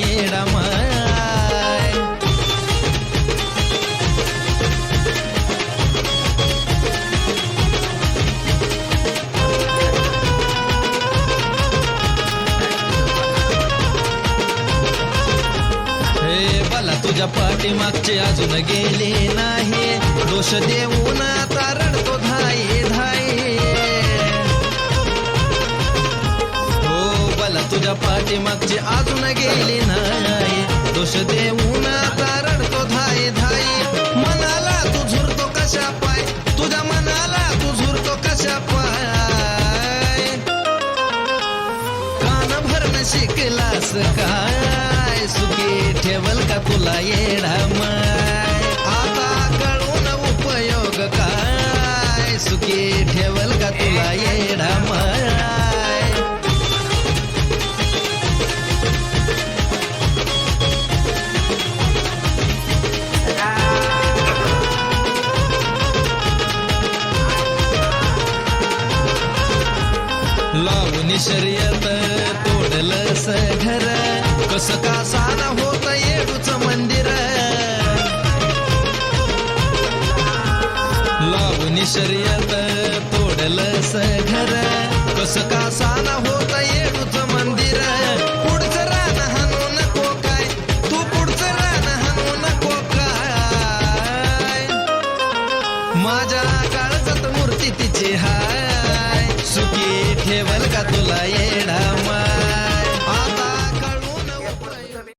येडमाय तुझ्या पाठीमागचे अजून गेले नाही दोष देऊ ना तुझ्या पाठीमागची अजून गेली नाही. दोष देऊन आता रडतो धाये धाये मनाला तू झुरतो कशा पाय? तुझ्या मनाला तू झुरतो कशा पाय? कान भरण शिकलास काय? सुखी ठेवल का तुला येडा माय? आता कळून उपयोग काय? सुखी ठेवल का तुला लावून शर्यत स घर. कस का साना होत येडूच मंदिर. लावून शर्यत स घर. कस का साना जाए